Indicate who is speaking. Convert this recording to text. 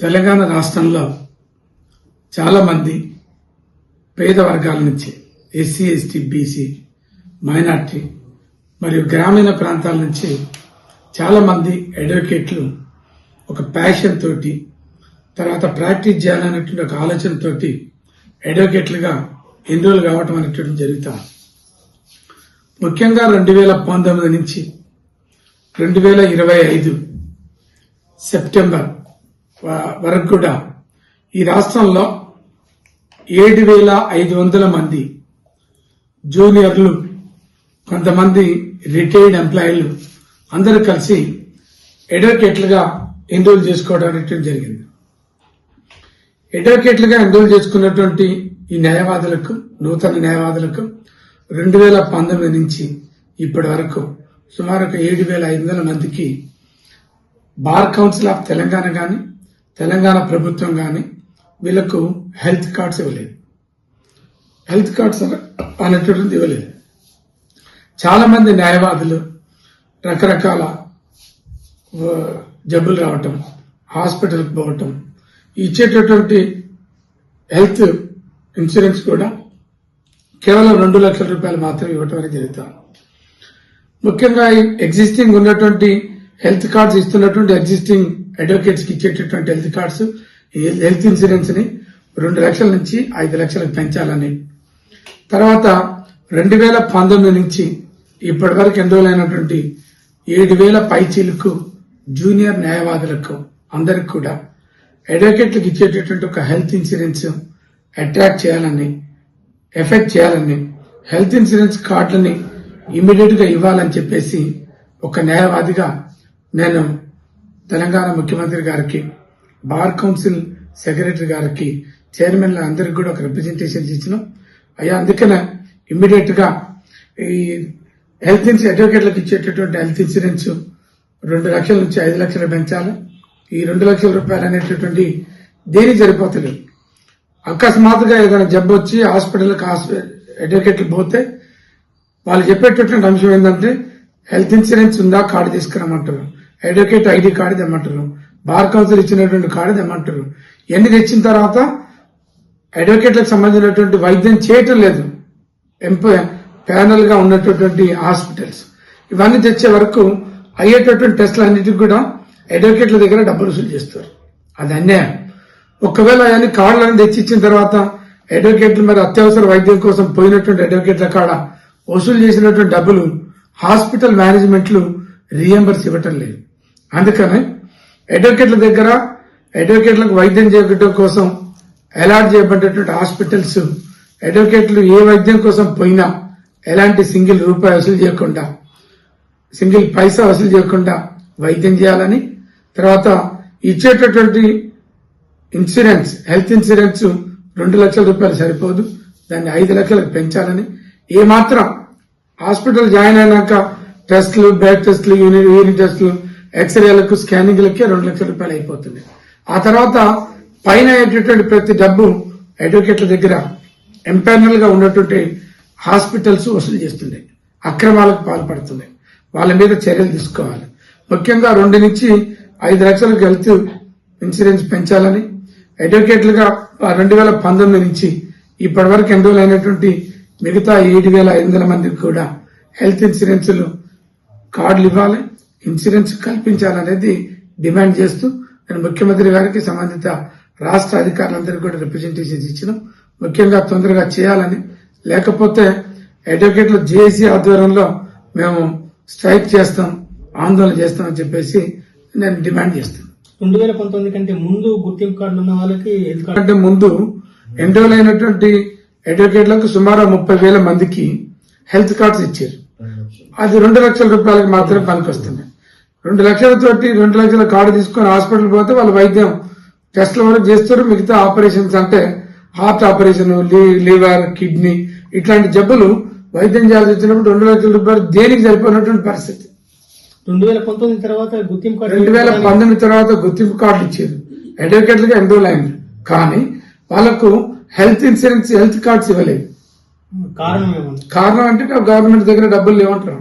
Speaker 1: తెలంగాణ రాష్ట్రంలో చాలామంది పేద వర్గాల నుంచి ఎస్సీ ఎస్టీ బీసీ మైనార్టీ మరియు గ్రామీణ ప్రాంతాల నుంచి చాలామంది అడ్వకేట్లు ఒక ప్యాషన్ తోటి తర్వాత ప్రాక్టీస్ చేయాలనేటువంటి ఒక ఆలోచనతో అడ్వకేట్లుగా ఎన్రోల్ కావటం అనేటువంటి జరుగుతాం ముఖ్యంగా రెండు వేల పంతొమ్మిది నుంచి రెండు వేల ఇరవై ఐదు సెప్టెంబర్ వరకు కూడా ఈ రాష్ట్రంలో ఏడు వేల ఐదు వందల మంది జూనియర్లు కొంతమంది రిటైర్డ్ ఎంప్లాయీలు అందరూ కలిసి అడ్వకేట్లుగా ఎన్రోల్ చేసుకోవడం అనేటువంటి జరిగింది. అడ్వకేట్లుగా ఎన్రోల్ చేసుకున్నటువంటి ఈ న్యాయవాదులకు నూతన న్యాయవాదులకు రెండు వేల పంతొమ్మిది నుంచి ఇప్పటి వరకు సుమారు ఒక ఏడు వేల ఐదు వందల మందికి బార్ కౌన్సిల్ ఆఫ్ తెలంగాణ కానీ తెలంగాణ ప్రభుత్వం కానీ వీళ్ళకు హెల్త్ కార్డ్స్ ఇవ్వలేదు. హెల్త్ కార్డ్స్ అనేటువంటిది ఇవ్వలేదు. చాలామంది న్యాయవాదులు రకరకాల జబ్బులు రావటం హాస్పిటల్కి పోవటం ఇచ్చేటటువంటి హెల్త్ ఇన్సూరెన్స్ కూడా కేవలం రెండు లక్షల రూపాయలు మాత్రమే ఇవ్వటం అనేది జరుగుతుంది. ముఖ్యంగా ఎగ్జిస్టింగ్ ఉన్నటువంటి హెల్త్ కార్డ్స్ ఇస్తున్నటువంటి ఎగ్జిస్టింగ్ అడ్వకేట్స్కి ఇచ్చేటటువంటి హెల్త్ కార్డ్స్ హెల్త్ ఇన్సూరెన్స్ని రెండు లక్షల నుంచి ఐదు లక్షలకు పెంచాలని. తర్వాత రెండు వేల పంతొమ్మిది నుంచి ఇప్పటి వరకు ఎన్రోలైనటువంటి ఏడు వేల పైచీలకు జూనియర్ న్యాయవాదులకు అందరికి కూడా అడ్వకేట్లకు ఇచ్చేటటువంటి ఒక హెల్త్ ఇన్సూరెన్స్ అట్రాక్ట్ చేయాలని ఎఫెక్ట్ చేయాలని హెల్త్ ఇన్సూరెన్స్ కార్డులని ఇమీడియట్గా ఇవ్వాలని చెప్పేసి ఒక న్యాయవాదిగా నేను తెలంగాణ ముఖ్యమంత్రి గారికి బార్ కౌన్సిల్ సెక్రటరీ గారికి చైర్మన్ అందరికి కూడా ఒక రిప్రజెంటేషన్ ఇచ్చినాం. అయ్యా అందుకనే ఇమ్మీడియట్గా ఈ హెల్త్ ఇన్సూరెన్స్ అడ్వకేట్లకు ఇచ్చేటటువంటి హెల్త్ ఇన్సూరెన్స్ రెండు లక్షల నుంచి ఐదు లక్షలు పెంచాలి. ఈ రెండు లక్షల రూపాయలు అనేటటువంటి దేని సరిపోతలేదు? అకస్మాత్తుగా ఏదైనా జబ్బు వచ్చి హాస్పిటల్కి అడ్వకేట్లు పోతే వాళ్ళు చెప్పేటటువంటి అంశం ఏంటంటే హెల్త్ ఇన్సూరెన్స్ ఉందా కార్డు తీసుకురమ్మంటారు అడ్వకేట్ ఐడి కార్డు తెమ్మంటారు బార్ కౌన్సిల్ ఇచ్చినటువంటి కార్డు తెమ్మంటారు ఎన్ని తెచ్చిన తర్వాత అడ్వకేట్లకు సంబంధించినటువంటి వైద్యం చేయటం లేదు. ఎంప ప్యానల్గా ఉన్నటువంటి హాస్పిటల్స్. ఇవన్నీ తెచ్చే వరకు అయ్యేటటువంటి టెస్ట్లు అన్నిటికి కూడా అడ్వకేట్ల దగ్గర డబ్బులు వసూలు చేస్తారు. అది అన్యాయం. ఒకవేళ అవన్నీ కార్డులను తెచ్చి ఇచ్చిన తర్వాత అడ్వకేట్లు మరి అత్యవసర వైద్యం కోసం పోయినటువంటి అడ్వకేట్ల కాడ వసూలు చేసినటువంటి డబ్బులు హాస్పిటల్ మేనేజ్మెంట్లు రియంబర్స్ ఇవ్వటం లేదు. అందుకని అడ్వకేట్ల దగ్గర అడ్వకేట్లకు వైద్యం చేయడం కోసం అలాట్ చేయబడ్డటువంటి హాస్పిటల్స్ అడ్వకేట్లు ఏ వైద్యం కోసం పోయినా ఎలాంటి సింగిల్ రూపాయి వసూలు చేయకుండా సింగిల్ పైసా వసూలు చేయకుండా వైద్యం చేయాలని తర్వాత ఇచ్చేటటువంటి ఇన్సూరెన్స్ హెల్త్ ఇన్సూరెన్స్ రెండు లక్షల రూపాయలు సరిపోదు దాన్ని ఐదు లక్షలకు పెంచాలని. ఏమాత్రం హాస్పిటల్ జాయిన్ అయినాక టెస్టులు బ్లడ్ టెస్టులు యూరిన్ టెస్టులు ఎక్స్రేలకు స్కానింగ్లకే రెండు లక్షల రూపాయలు అయిపోతుంది. ఆ తర్వాత పైన అయ్యేటటువంటి ప్రతి డబ్బు అడ్వకేట్ల దగ్గర ఎంపానల్గా ఉన్నటువంటి హాస్పిటల్స్ వసూలు చేస్తున్నాయి. అక్రమాలకు పాల్పడుతున్నాయి. వాళ్ళ మీద చర్యలు తీసుకోవాలి. ముఖ్యంగా రెండు నుంచి ఐదు లక్షలకు హెల్త్ ఇన్సూరెన్స్ పెంచాలని అడ్వకేట్లుగా రెండు వేల పంతొమ్మిది నుంచి ఇప్పటి వరకు ఎన్రోల్ అయినటువంటి మిగతా ఏడు వేల ఐదు వందల మందికి కూడా హెల్త్ ఇన్సూరెన్స్లు కార్డులు ఇవ్వాలి. ఇన్సూరెన్స్ కల్పించాలనేది డిమాండ్ చేస్తూ నేను ముఖ్యమంత్రి గారికి సంబంధిత రాష్ట్ర అధికారులందరికీ కూడా రిప్రజెంటేషన్స్ ఇచ్చినాం. ముఖ్యంగా తొందరగా చేయాలని. లేకపోతే అడ్వకేట్ల జేఏసీ ఆధ్వర్యంలో మేము స్ట్రైక్ చేస్తాం ఆందోళన చేస్తామని చెప్పేసి నేను డిమాండ్ చేస్తాను.
Speaker 2: రెండు వేల పంతొమ్మిది కంటే ముందు గుర్తింపు కార్డులు ఉన్న వాళ్ళకి
Speaker 1: ముందు ఎన్రోల్ అయినటువంటి అడ్వకేట్లకు సుమారు ముప్పై వేల మందికి హెల్త్ కార్డ్స్ ఇచ్చారు. అది రెండు లక్షల రూపాయలకు మాత్రమే పనికొస్తుంది. రెండు లక్షలతోటి రెండు లక్షల కార్డు తీసుకొని హాస్పిటల్ పోతే వాళ్ళు వైద్యం టెస్ట్ల వరకు చేస్తారు? మిగతా ఆపరేషన్స్ అంటే హార్ట్ ఆపరేషన్ లివర్ కిడ్నీ ఇట్లాంటి జబ్బులు వైద్యం చేయాల్సి వచ్చినప్పుడు రెండు లక్షల రూపాయలు దేనికి సరిపోయినటువంటి పరిస్థితి?
Speaker 2: రెండు వేల పంతొమ్మిది తర్వాత గుర్తింపు కార్డు
Speaker 1: రెండు వేల పంతొమ్మిది తర్వాత గుర్తింపు కార్డులు ఇచ్చారు. అడ్వకేట్లుగా ఎన్రోల్ అయింది కానీ వాళ్ళకు హెల్త్ ఇన్సూరెన్స్ హెల్త్ కార్డ్స్ ఇవ్వలేదు. కారణం అంటే గవర్నమెంట్ దగ్గర డబ్బులు లేవంటారు